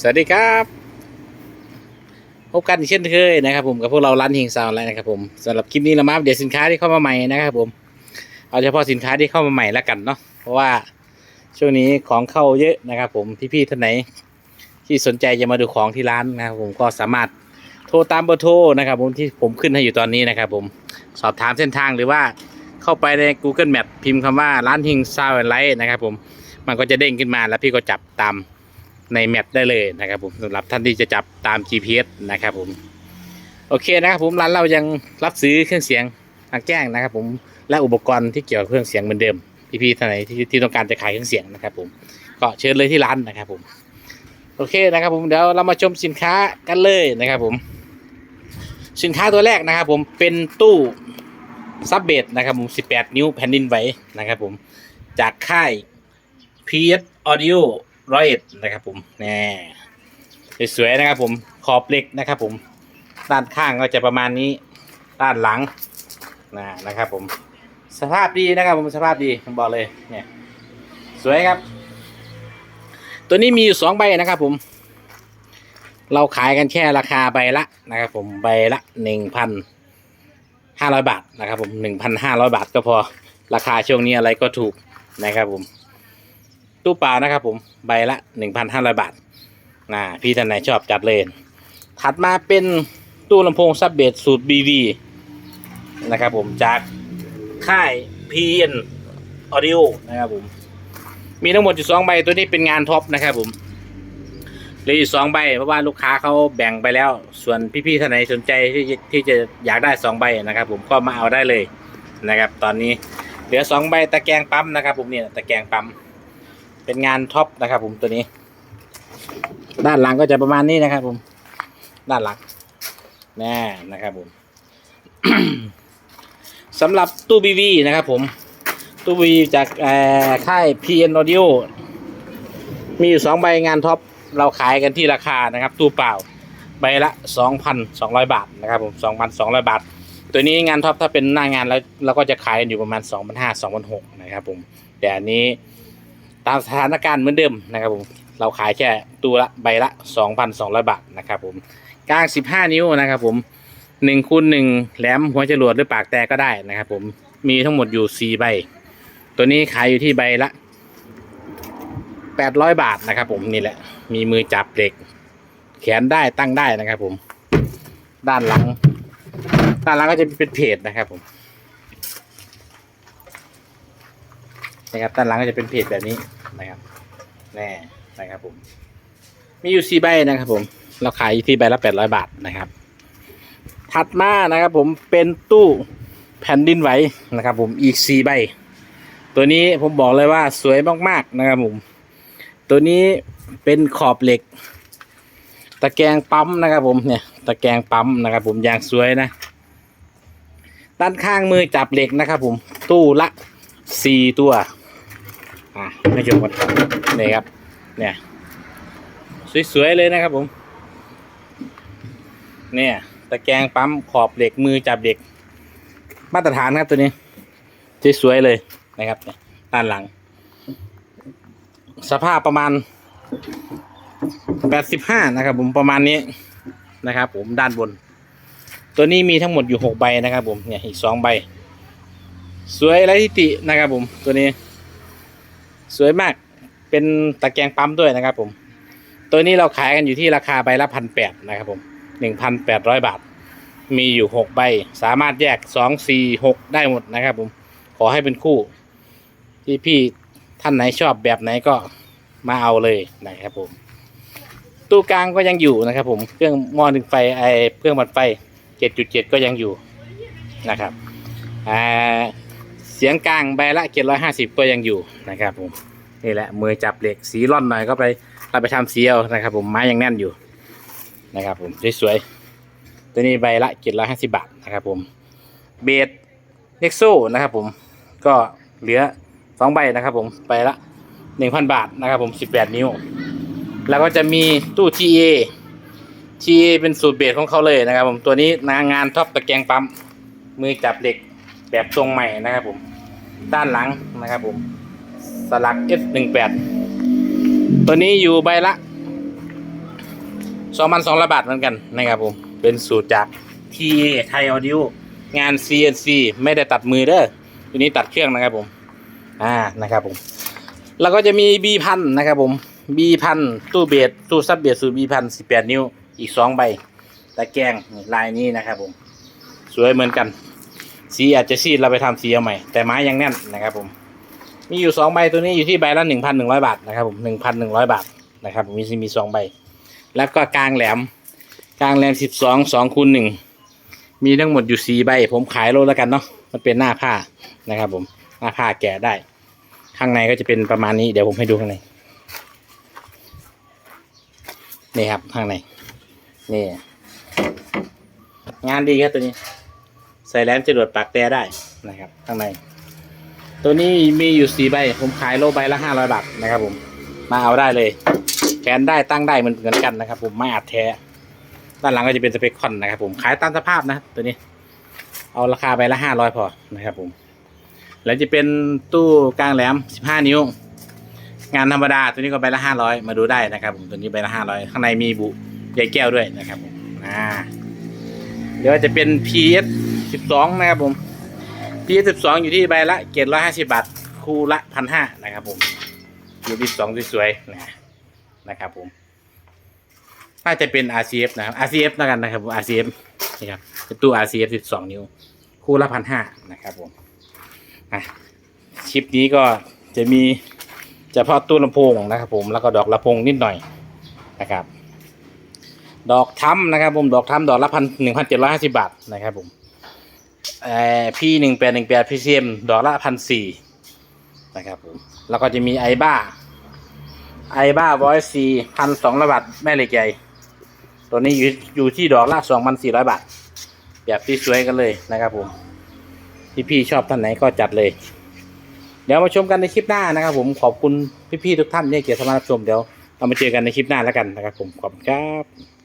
สวัสดีครับพบกันเช่นเคยนะครับ ผมกับพวกเราร้านหิงซาวน์ไลน์นะครับผมสำหรับคลิปนี้เรามาอัปเดตสินค้าที่เข้ามาใหม่นะครับผมเอาเฉพาะสินค้าที่เข้ามาใหม่แล้วกันเนาะเพราะว่าช่วงนี้ของเข้าเยอะนะครับ ผมพี่ๆท่านไหน ที่สนใจจะมาดูของที่ร้านนะครับผมก็สามารถโทรตามเบอร์โทรนะครับผมที่ผมขึ้นให้อยู่ตอนนี้นะครับ ผมสอบถามเส้นทางหรือว่าเข้าไปใน Google Map พิมพ์คำว่าร้านหิงซาวน์ไลน์นะครับ ผมมันก็จะเด้งขึ้นมาแล้วพี่ก็จับตาม ในแมปได้เลยนะครับผมสำหรับท่านที่จะจับตาม GPS นะครับผมโอเคนะครับผมร้านเรายังรับซื้อเครื่องเสียงทางแจ้งนะครับ ผมและอุปกรณ์ที่เกี่ยวกับเครื่องเสียงเหมือนเดิมพี่ๆท่านไหนที่ที่ต้องการจะขายเครื่องเสียงนะครับ ผมก็เชิญเลยที่ร้านนะครับ ผมโอเคนะครับ ผมเดี๋ยวเรามาชมสินค้ากันเลยนะครับ ผม สินค้าตัวแรกนะครับ ผมเป็นตู้ซับเบสนะครับ ผม 18 นิ้วแผ่นดินไหวนะครับ ผมจากค่าย PS Audio ร้อยเอ็ดนะครับผมแน่สวยๆนะครับผมขอบเหล็กนะครับผมด้านข้างก็จะประมาณนี้ด้านหลังนะนะครับผมสภาพดีนะครับผมสภาพดีผมบอกเลยเนี่ยสวยครับ ตัวนี้มีอยู่สองใบนะครับผม เราขายกันแค่ราคาใบละนะครับผมใบละหนึ่งพันห้าร้อยบาทนะครับผมหนึ่งพันห้าร้อยบาทก็พอราคาช่วงนี้อะไรก็ถูกนะครับผม ตู้ปล่านะครับผมใบละหนึ่งพันห้าร้อยบาทนะพี่ท่านไหนชอบจัดเลยถัดมาเป็นตู้ลำโพงซับเบสสูตร BV นะครับผมจากค่าย PN Audio นะครับผมมีทั้งหมดอยู่สองใบตัวนี้เป็นงานท็อปนะครับผมเหลยอยู่สองใบเพราะว่าลูกค้าเขาแบ่งไปแล้ว ส่วนพี่ๆท่านไหนสนใจที่ที่จะอยากได้สองใบนะครับผมก็มาเอาได้เลยนะครับ ตอนนี้เหลือสองใบตะแกรงปั๊มนะครับผมเนี่ยตะแกรงปั๊ม เป็นงานท็อปนะครับ ผมตัวนี้ ด้านหลังก็จะประมาณนี้นะครับ ผม ด้านหลังแน่นะครับ ผมสำหรับตู้บีวีนะครับ ผม ตู้บีจากค่าย PN Audio มีอยู่สองใบงานท็อปเราขายกันที่ราคานะครับ ตู้เปล่าใบละ 2,200 บาทนะครับผม 2,200 บาท ตัวนี้งานท็อปถ้าเป็นหน้างานแล้วเราก็จะขายอยู่ประมาณ 2,500 2,600นะครับผม แต่อันนี้ ตามสถานการณ์เหมือนเดิมนะครับผมเราขายแค่ตัวละใบละ 2,200 บาทนะครับผมกลาง 15 นิ้วนะครับผม1คูณ1แหลมหัวจรวดหรือปากแต่ก็ได้นะครับผมมีทั้งหมดอยู่ 4 ใบ ตัวนี้ขายอยู่ที่ใบละ 800 บาทนะครับผมนี่แหละมีมือจับเหล็ก แขนได้ตั้งได้นะครับผมด้านหลัง ด้านหลังก็จะเป็นเพจนะครับผมนะครับด้านหลังก็จะเป็นเพจแบบนี้ นะครับแน่นะครับผม มีอยู่สี่ใบนะครับ ผม เราขายที่ใบละแปดร้อยบาทนะครับ ถัดมานะครับ ผมเป็นตู้แผ่นดินไหวนะครับ ผมอีกสี่ใบ ตัวนี้ผมบอกเลยว่าสวยมากๆนะครับผม ตัวนี้เป็นขอบเหล็ก ตะแกรงปั๊มนะครับ ผมเนี่ย ตะแกรงปั๊มนะครับ ผมอย่างสวยนะด้านข้างมือจับเหล็กนะครับ ผมตู้ละสี่ตัว อะไม่จบกันนี่ครับ เนี่ย สวยๆเลยนะครับผม เนี่ย ตะแกรงปั๊มขอบเหล็กมือจับเหล็ก มาตรฐานครับตัวนี้ สวยๆเลยนะครับด้านหลัง สภาพประมาณแปดสิบห้านะครับ ผมประมาณนี้นะครับ ผมด้านบน ตัวนี้มีทั้งหมดอยู่หกใบนะครับ ผมเนี่ยอีกสองใบ สวยไรทิตินะครับ ผมตัวนี้ สวยมากเป็นตะแกรงปั๊มด้วยนะครับ ผม ตัวนี้เราขายกันอยู่ที่ราคาใบละพันแปดนะครับผมหนึ่งพันแปดร้อยบาท มีอยู่หกใบ สามารถแยกสองสี่หกได้หมดนะครับ ผม ขอให้เป็นคู่ ที่พี่ท่านไหนชอบแบบไหนก็มาเอาเลยนะครับผม ตู้กลางก็ยังอยู่นะครับ ผม เครื่องหม้อหนึ่งไฟไอเครื่องบัดไฟเจ็ดจุดเจ็ดก็ยังอยู่นะครับ อ่า เสียงกลางใบละเจ็ดร้อยห้าสิบก็ยังอยู่นะครับผมนี่แหละมือจับเหล็กสีร่อนหน่อยก็ไปเราไปทำสีเอานะครับ ผมไม้ยังแน่นอยู่นะครับผมสวยๆตัวนี้ใบละเจ็ดร้อยห้าสิบาทนะครับผมเบสเน็กโซ่นะครับผมก็เหลือสองใบนะครับผมใบละหนึ่งพันบาทนะครับผมสิบแปดนิ้ว แล้วก็จะมีตู้ TA TA เป็นสูตรเบสของเขาเลยนะครับผมตัวนี้นางานท็อปตะแกรงปั๊มมือจับเหล็ก แบบทรงใหม่นะครับผม ด้านหลังนะครับผม สลัก F18 ตัวนี้อยู่ใบละสองพันสองร้อยบาทเหมือนกันนะครับผม เป็นสูตรจากทีไทยออดิวงาน CNC ไม่ได้ตัดมือเด้อตัวนี้ตัดเครื่องนะครับผม อ่านะครับผม แล้วก็จะมี B พันนะครับผม B พันตู้เบสตู้ซับเบสสูตร B พันสิบแปดนิ้วอีกสองใบตะแกรงลายนี้นะครับผม สวยเหมือนกัน สีอาจจะซีดเราไปทำสีเอาใหม่แต่ไม้ยังแน่นนะครับผม มีอยู่สองใบตัวนี้อยู่ที่ใบละหนึ่งพันหนึ่งร้อยบาทนะครับผมหนึ่งพันหนึ่งร้อยบาทนะครับผมมีมีสองใบ แล้วก็กลางแหลม กลางแหลมสิบสองสองคูณหนึ่งมีทั้งหมดอยู่สี่ใบ ผมขายโลแล้วกันเนาะมันเป็นหน้าผ้านะครับ ผมหน้าผ้าแกะได้ ข้างในก็จะเป็นประมาณนี้เดี๋ยวผมให้ดูข้างในนี่ครับข้างในนี่งานดีครับตัวนี้ ส่แหลมจรวดปากแต่ได้นะครับ ข้างใน ตัวนี้มีอยู่สี่ใบ ผมขายโลใบละห้าร้อยบาทนะครับ ผม มาเอาได้เลยแขนได้ตั้งได้เหมือนเหมือนกันนะครับ ผมไม่อัดแท้ ด้านหลังก็จะเป็นสเปคคอนนะครับ ผมขายตามสภาพนะ ตัวนี้ เอาราคาใบละห้าร้อยพอนะครับ ผม แล้วจะเป็นตู้กลางแหลมสิบห้านิ้ว งานธรรมดาตัวนี้ก็ใบละห้าร้อยมาดูได้นะครับ ผมตัวนี้ใบละห้าร้อยข้างในมีบุใยแก้วด้วยนะครับผมอ่าเดี๋ยวจะเป็น PS สิบสองนะครับผม PS สิบสองอยู่ที่ใบละเกตร้อยห้าสิบาทคู่ละพันห้านะครับผม PS สิบสองสวยๆนะนะครับผมน่าจะเป็น RCF นะครับ RCF แล้วกันนะครับผม RCF นี่ครับเป็นตู้ RCF สิบสองนิ้ว คู่ละพันห้านะครับผมอะคลิปนี้ก็จะมีเฉพาะตู้ลำโพงนะครับผมแล้วก็ดอกลำโพงนิดหน่อยนะครับ ดอกทำนะครับผมดอกทำดอกละพันหนึ่งพันเจ็ดร้อยห้าสิบาทนะครับผม พี่หนึ่งแปดหนึ่งแปดพีซีเอ็มดอกละพันสี่นะครับผมแล้วก็จะมีไอบ้าไอบ้าวอยซีพันสองร้อยบาทแม่เหล็กใหญ่ตัวนี้อยู่อยู่ที่ดอกละสองพันสี่ร้อยบาท แบบที่สวยกันเลยนะครับผมที่พี่ชอบท่านไหนก็จัดเลย เดี๋ยวมาชมกันในคลิปหน้านะครับ ผมขอบคุณพี่ๆทุกท่านที่เกียรติมารับชมเดี๋ยวเรามาเจอกันในคลิปหน้าแล้วกันนะครับ ผมขอบคุณครับ